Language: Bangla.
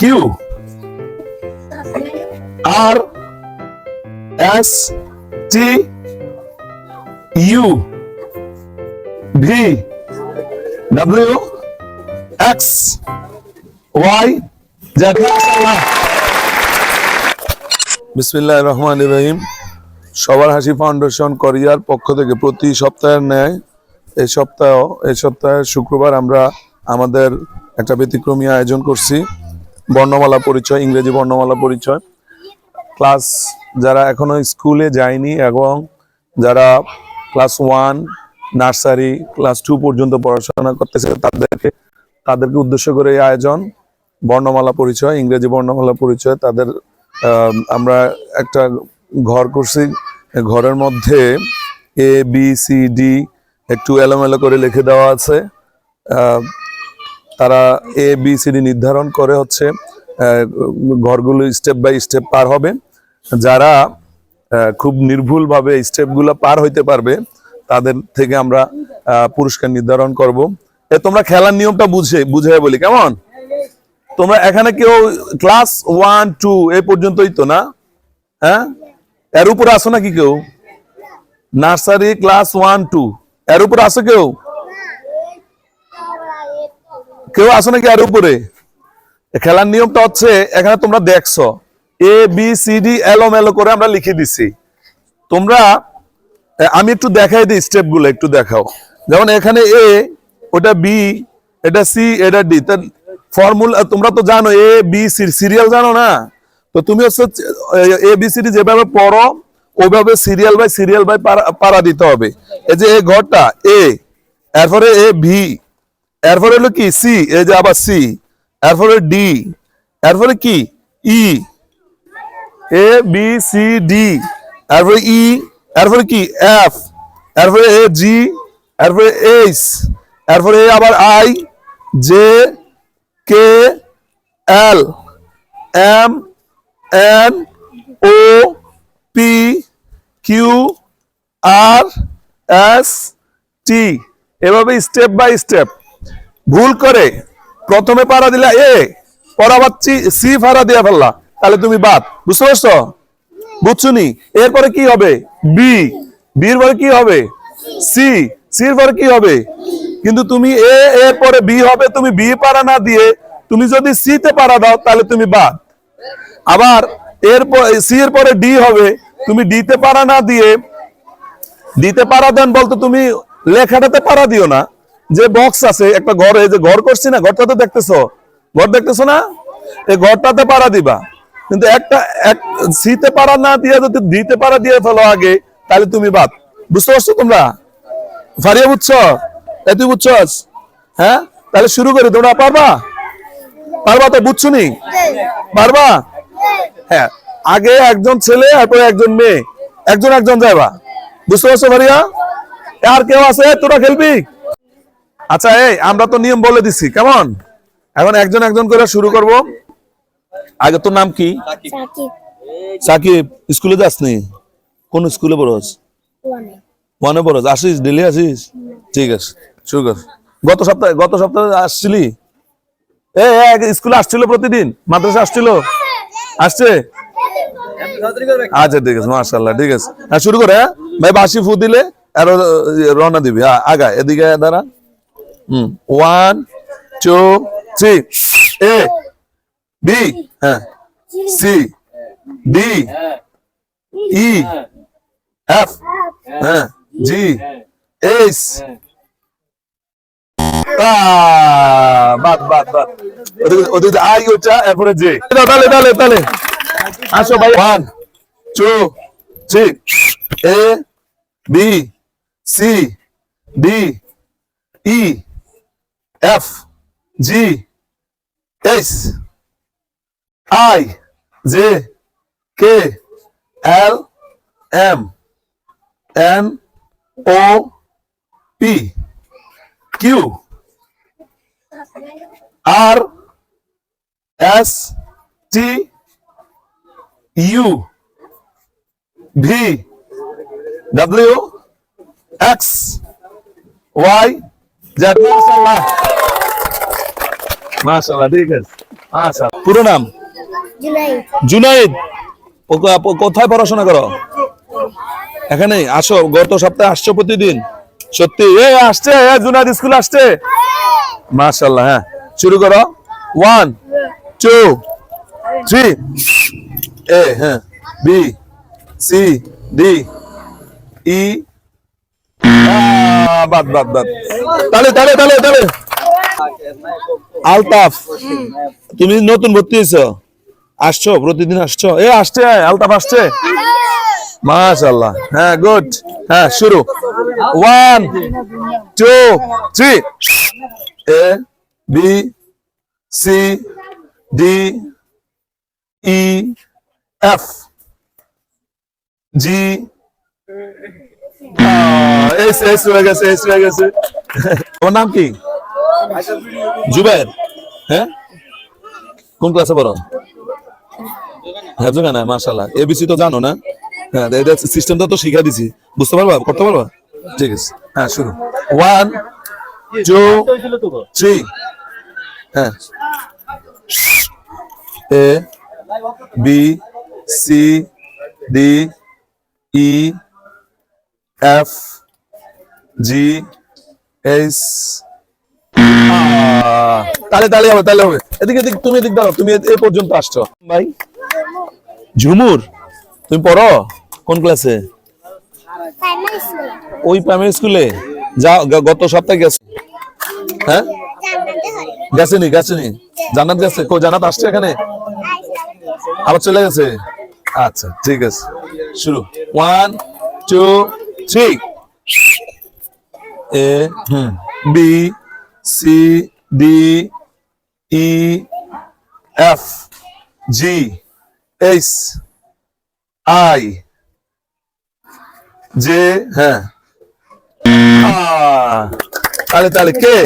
Q? R S T U V W X Y Z বিসমিল্লাহ রহমান রহিম। সবার হাসি ফাউন্ডেশন কোরিয়ার পক্ষ থেকে প্রতি সপ্তাহের ন্যায় এই সপ্তাহ এই সপ্তাহের শুক্রবার আমরা আমাদের একটা ব্যতিক্রমী আয়োজন করছি। বর্ণমালা পরিচয়, ইংরেজি বর্ণমালা পরিচয়। ক্লাস যারা এখনও স্কুলে যায়নি এবং যারা class one nursery, class two পর্যন্ত পড়াশোনা করতেছে, তাদেরকে তাদেরকে উদ্দেশ্য করে এই আয়োজন, বর্ণমালা পরিচয়, ইংরেজি বর্ণমালা পরিচয়। তাদের আমরা একটা ঘর করছি, ঘরের মধ্যে এ বি সি ডি একটু এলোমেলো করে লিখে দেওয়া আছে। তারা এ বি সি ডি নির্ধারণ করে হচ্ছে। ঘরগুলো স্টেপ বাই স্টেপ পার হবে। যারা খুব নির্ভুলভাবে স্টেপগুলো পার হইতে পারবে, তাদের থেকে আমরা পুরস্কার নির্ধারণ করব। এ, তোমরা খেলার নিয়মটা বুঝে বুঝে বলি, কেমন? তোমরা এখানে কেউ ক্লাস ওয়ান টু এ পর্যন্তই তো না? হ্যাঁ? এর উপরে আসো নাকি কেউ? নার্সারি ক্লাস ওয়ান টু এর উপরে আসো কেউ? কেউ আসো নাকি এর উপরে? খেলার নিয়মটা হচ্ছে, এখানে তোমরা দেখছ এ বি সি ডি এলো মেলো করে আমরা লিখে দিছি। তোমরা আমি একটু দেখাই দিই স্টেপগুলো একটু দেখাও। যেমন এখানে এ ওটা বি এটা সি এটা ডি ফর্মুলা তোমরা তো জানো এ বি সি সিরিয়াল জানো না? তো তুমি হচ্ছে, এ বি সি ডি যেভাবে পড়ো, ওইভাবে সিরিয়াল বাই সিরিয়াল বাই পারা দিতে হবে। এই যে এ ঘরটা এ এরপরে এ ভি এরপরে হলো কি? সি এই যে আবার সি এরপরে ডি এরপরে কি? E. A, B, C, D. এরপরে ই এরপরে কি? এফ। এরপরে এ, জি। এরপরে এইচ। এরপরে আবার I, J, K, L. M, N, O, P, Q, R, S, T. এভাবে স্টেপ বাই স্টেপ। ভুল করে প্রথমে পারা দিলা, এ পর আবার সি ফারা দিয়ে ফেললা। তাহলে তুমি বাদ। বুঝতে পারছ? বুঝছুনি? এরপরে কি হবে? বি বির পরে কি হবে? সি সির পরে কি হবে? কিন্তু তুমি এ, এর পরে বি হবে, তুমি বি পারা না দিয়ে তুমি যদি সি তে পারা দাও, তাহলে তুমি বাদ। আবার এর সি এর পরে ডি হবে, তুমি ডি তে পারা না দিয়ে দিতে পারা দেন বলতো তুমি লেখাটাতে পারা দিও না। যে বক্স আছে, একটা ঘর, এই যে ঘর করছি না, ঘরটা তো দেখতেছো? ঘর দেখতেছো না? এই ঘরটাতে পারা দিবা। কিন্তু একটা, এক সিতে পারা না দিয়ে যদি দিতে পারা দিয়ে ফেলো আগে, তাহলে তুমি বাদ। বুঝতে পারছ তোমরা? ফারিয়া বুঝছ? এ তুই বুঝছস? হ্যাঁ? তাহলে শুরু করি। তোমরা পারবা? পারবা তো বুঝছ নি? পারবা? হ্যাঁ। আগে একজন ছেলে, তারপরে একজন মেয়ে। একজন একজন যাইবা। বুঝতে পারছ ভারিয়া আর কেউ আছে? তোরা খেলবি? আচ্ছা এই আমরা তো নিয়ম বলে দিছি কেমন? এখন একজন একজন করে শুরু করব। আগে তোর নাম কি? সাকিব। স্কুলে যাসনি? কোন স্কুলে পড়স? ওয়ানে। পড়স। আসিস ডেলি আসিস? ঠিক আছে শুরু কর। গত সপ্তাহে গত সপ্তাহে আসছিলি? এ স্কুলে আসছিল প্রতিদিন? মাদ্রাসা আসছিল? আসছে? আচ্ছা ঠিক আছে মাশাল্লাহ ঠিক আছে। হ্যাঁ শুরু করে হ্যাঁ। ভাই বাসি ফু দিলে আর রওনা দিবি। হ্যাঁ আগা এদিকে দাঁড়া। One two three A B হ্যাঁ। সি ডি ই এফ হ্যাঁ জি এইচ বাদ বাদ বাদ। ওদিকে আই ওটা এরপরে জে তাহলে তাহলে তাহলে আসো ভাই। One two three A B C D E F G H I J K L M N O P Q R S T U V W X Y Z মাশাআল্লাহ। মাশাআল্লাহ ঠিক আছে। মাশাআল্লাহ। পুরো নাম? জুনাইদ। জুনাইদ। ও কোথায় পড়াশোনা করো? এখানে আসো গত সপ্তাহে আসছো প্রতিদিন। সত্যি? এ আসছে এ জুনাইদ স্কুল আসছে। মাশাল্লাহ হ্যাঁ। শুরু করো। One two three. এ হ্যাঁ। বি সি ডি ই বাদ বাদ বাদ। তালে তালে তালে তালে। আলতাফ, তুমি নতুন ভর্তি হয়েছো? আসছো, প্রতিদিন আসছো? এ, আসছে, আলতাফ আসছে। মাশাল্লাহ হ্যাঁ গুড হ্যাঁ শুরু। One two three A B C D E F G গেছে গেছে। তোমার নাম কি? জুবের। হ্যাঁ? কোন ক্লাসে পড়ো? হ্যাঁ না মাশাল্লাহ এবিসি তো জানো না? হ্যাঁ সিস্টেমটা তো শিখা দিছি। বুঝতে পারবা? করতে পারবা? ঠিক আছে। হ্যাঁ শুরু। ওয়ান টু থ্রি হ্যাঁ। A B C D E F G আহ, তাহলে তাহলে হবে তাহলে হবে। এদিকে এদিকে তুমি এদিক দাও তুমি এ পর্যন্ত আসছো। ভাই। ঝুমুর তুমি পড়ো? কোন ক্লাসে? ওই প্রাইমারি স্কুলে যা গত সপ্তাহে গেছে হ্যাঁ? গেছেনি গেছেনি? জান্নাত গেছে? কো জান্নাত আসছে এখানে? আবার চলে গেছে? আচ্ছা ঠিক আছে। শুরু। One two three A B C D E F G H I J হ্যাঁ তাহলে তাহলে কে?